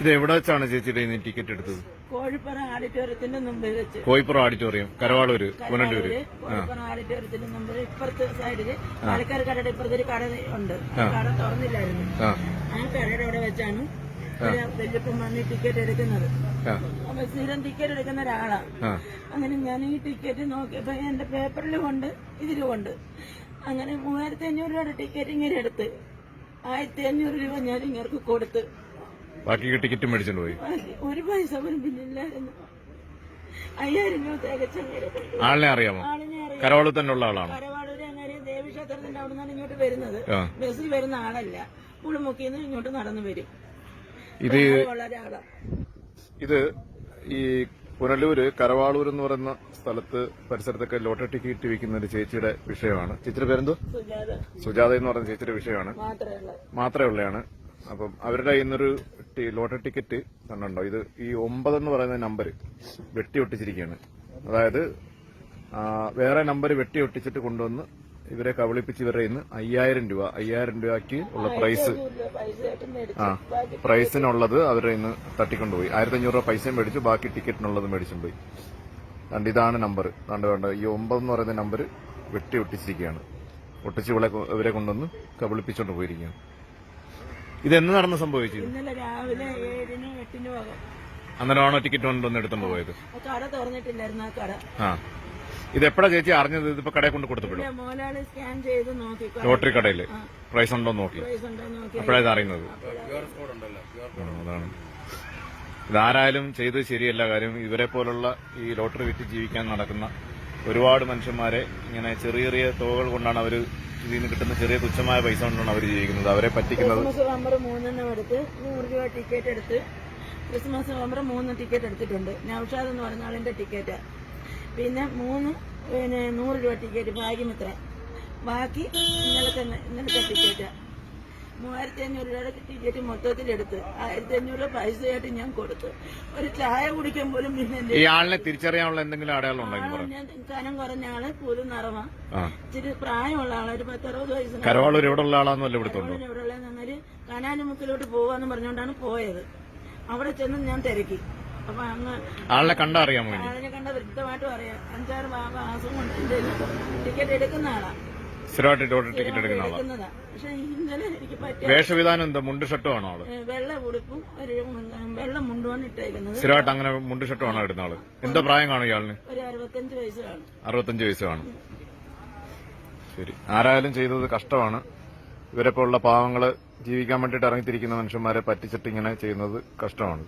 ഇത് എവിടെ വെച്ചാണ് ചേച്ചിയുടെ ഇന്ന് ടിക്കറ്റ് എടുത്തത്? കോഴിപ്പുറ ഓഡിറ്റോറിയത്തിന്റെ മുമ്പിൽ വെച്ച്. കോഴിപ്പുറ ഓഡിറ്റോറിയം കരവാളൂര് പുനലൂര് കോഴിപ്പുറ ഓഡിറ്റോറിയത്തിന്റെ മുമ്പിൽ ഇപ്പുറത്തെ സൈഡിൽ പാലക്കാട് കടയുടെ ഇപ്പുറത്തെ ഒരു കട ഉണ്ട്. കട തുറന്നില്ലായിരുന്നു. ആ. കടയുടെ അവിടെ വെച്ചാണ് ഒരു വല്യപ്പൻ വന്ന് ടിക്കറ്റ് എടുക്കുന്നത്. അപ്പൊ സ്ഥിരം ടിക്കറ്റ് എടുക്കുന്ന ഒരാളാ. അങ്ങനെ ഞാൻ ഈ ടിക്കറ്റ് നോക്കിയപ്പോ എന്റെ പേപ്പറിലും ഉണ്ട് ഇതിലും ഉണ്ട് അങ്ങനെ മൂവായിരത്തി അഞ്ഞൂറ് രൂപയുടെ ടിക്കറ്റ് ഇങ്ങനെ എടുത്ത്. ആയിരത്തി അഞ്ഞൂറ് രൂപ ഞാൻ ഇങ്ങനെ കൊടുത്ത്. ബാക്കി ടിക്കറ്റ് മേടിച്ചോണ്ട് പോയി. ഒരു പൈസ പോലും ബില്ലില്ലായിരുന്നു. അയ്യായിരം രൂപ തികച്ചങ്ങനെ ആളിനെ അറിയാമോ? കരവാളൂർ തന്നെ ഉള്ള ആളാണ്? കരവാളൂർ അങ്ങനെ ദേവീക്ഷേത്രത്തിന്റെ അവിടെ നിന്നാണ് ഇങ്ങോട്ട് വരുന്നത്. ബസ്സിൽ വരുന്ന ആളല്ല. പുളിമുക്കിന്ന് ഇങ്ങോട്ട് നടന്നു വരും. ഇത് ഇത് ഈ പുനലൂര് കരവാളൂർ എന്ന് പറയുന്ന സ്ഥലത്ത് പരിസരത്തൊക്കെ ലോട്ടറി ടിക്കറ്റ് വിൽക്കുന്ന ഒരു ചേച്ചിയുടെ വിഷയമാണ്. ചേച്ചിയുടെ പേരെന്തോ സുജാത. സുജാത എന്ന് പറയുന്ന ചേച്ചിയുടെ വിഷയമാണ്. മാത്രമേ ഉള്ളൂ. മാത്രമേ ഉള്ളതാണ് അപ്പം അവരുടെ ഇന്നൊരു ലോട്ടറി ടിക്കറ്റ് കണ്ടുണ്ടോ ഇത് ഈ ഒമ്പത് എന്ന് പറയുന്ന നമ്പർ വെട്ടി ഒട്ടിച്ചിരിക്കുകയാണ്. അതായത് വേറെ നമ്പർ വെട്ടി ഒട്ടിച്ചിട്ട് കൊണ്ടുവന്ന് ഇവരെ കബളിപ്പിച്ച് ഇവരുടെ ഇന്ന് അയ്യായിരം രൂപ അയ്യായിരം രൂപയ്ക്ക് ഉള്ള പ്രൈസ് ആ പ്രൈസിനുള്ളത് അവരുടെ ഇന്ന് തട്ടിക്കൊണ്ടുപോയി. ആയിരത്തി അഞ്ഞൂറ് രൂപ പൈസയും മേടിച്ചു ബാക്കി ടിക്കറ്റിനുള്ളത് മേടിച്ചും പോയി കണ്ട് ഇതാണ് നമ്പർ കണ്ട് വേണ്ട ഈ ഒമ്പത് എന്ന് പറയുന്ന നമ്പർ വെട്ടി ഒട്ടിച്ചിരിക്കുകയാണ്. ഒട്ടിച്ച് ഇവളെ കൊ- ഇവരെ കൊണ്ടുവന്ന് കബളിപ്പിച്ചുകൊണ്ട് പോയിരിക്കുകയാണ്. ഇത് എന്ന് നടന്ന സംഭവിച്ചു? ഇന്നലെ രാവിലെ ഏഴിന് എട്ടിന് പോകാം അന്നേരമാണോ ടിക്കറ്റ് കൊണ്ടുവന്ന് എടുത്തോണ്ട് പോയത്? കട തുറന്നിട്ടില്ലായിരുന്നു ആ കട. ആ. ഇത് എപ്പോഴാ ചേച്ചി അറിഞ്ഞത്? ഇതിപ്പോ കടയിൽ കൊണ്ട് കൊടുത്തപ്പോഴും? ഇല്ല, മോലാളി സ്കാൻ ചെയ്ത് നോക്കി. ലോട്ടറി കടയിൽ പ്രൈസ് ഉണ്ടോ നോക്കി പൈസ ഉണ്ടോ നോക്കി. അപ്പോഴാ ഇത് അറിയുന്നത്. ആ, അതാണ്. ഇതാരായാലും ചെയ്ത് ശരിയല്ല കാര്യം. ഇവരെ പോലുള്ള ഈ ലോട്ടറി വിറ്റ് ജീവിക്കാൻ നടക്കുന്ന ഒരുപാട് മനുഷ്യന്മാരെ ഇങ്ങനെ ചെറിയ ചെറിയ തുകകൾ കൊണ്ടാണ് അവർ ഇതിൽ നിന്ന് കിട്ടുന്ന ചെറിയ തുച്ഛമായ പൈസ കൊണ്ടാണ് അവർ ജീവിക്കുന്നത്. അവരെ പറ്റിക്കുന്നത് ക്രിസ്മസ് നമ്പർ മൂന്നെണ്ണം എടുത്ത് നൂറ് രൂപ ടിക്കറ്റ് എടുത്ത് ക്രിസ്മസ് നമ്പർ മൂന്ന് ടിക്കറ്റ് എടുത്തിട്ടുണ്ട്. നൌഷാദ് എന്ന് പറഞ്ഞ ആളിന്റെ ടിക്കറ്റ് പിന്നെ മൂന്ന് പിന്നെ നൂറ് രൂപ ടിക്കറ്റ് ഭാഗ്യമിത്ര. ബാക്കി ഇന്നലെ തന്നെ ടിക്കറ്റ് മൂവായിരത്തി അഞ്ഞൂറ് രൂപയുടെ ടിക്കറ്റ് മൊത്തത്തിലെടുത്ത് ആയിരത്തി അഞ്ഞൂറ് പൈസയായിട്ട് ഞാൻ കൊടുത്തു. ഒരു ചായ കുടിക്കാൻ പോലും പിന്നെ ഈ ആളിനെ തിരിച്ചറിയാനുള്ള എന്തെങ്കിലും അടയാളം കനം കുറഞ്ഞ ആൾ പുതു നിറവ ഇച്ചിരി പ്രായമുള്ള ആൾ ഒരു പത്തറുപത് വയസ്സ് കരവാളൂർ ഇവിടെ ഉള്ള ആളാന്നല്ല ഇവിടുത്തുണ്ടോ ഇവിടെയുള്ള നിന്നൊരു കനാനുമുക്കിലോട്ട് പോവാന്ന് പറഞ്ഞുകൊണ്ടാണ് പോയത്. അവിടെ ചെന്ന് ഞാൻ തിരക്കി. അപ്പൊ അങ്ങ് ആളിനെ കണ്ടറിയാമോ അതിനെ കണ്ട വ്യക്തമായിട്ടും അറിയാം. അഞ്ചാറ് മാസം കൊണ്ട് ടിക്കറ്റ് എടുക്കുന്ന ആളാ. സ്ഥിരമായിട്ട് ലോട്ടറി ടിക്കറ്റ് എടുക്കുന്ന ആളാ. എടുക്കുന്നതാ. പക്ഷെ ഇന്നലെ എനിക്ക് പറ്റിയ വേഷവിധാനം എന്താ മുണ്ട് ഷർട്ടും ആണോ ആൾ? വെള്ള ഉടുപ്പും ഒരു വെള്ള മുണ്ടുമാണ് ഇട്ടേക്കുന്നത്. സ്ഥിരമായിട്ട് അങ്ങനെ മുണ്ട് ഷർട്ടും ആണോ ഇടുന്ന ആൾ? എന്താ പ്രായം കാണും ഇയാളിന്? ഒരു അറുപത്തഞ്ച് വയസ്സ് കാണും. അറുപത്തഞ്ച് വയസ്സ് കാണും. ശരി. ആരായാലും ചെയ്തത് കഷ്ടമാണ്. ഇവരെ പോലുള്ള പാവങ്ങൾ ജീവിക്കാൻ വേണ്ടിയിട്ട് ഇറങ്ങിത്തിരിക്കുന്ന മനുഷ്യന്മാരെ പറ്റിച്ചിട്ട് ഇങ്ങനെ ചെയ്യുന്നത് കഷ്ടമാണ്.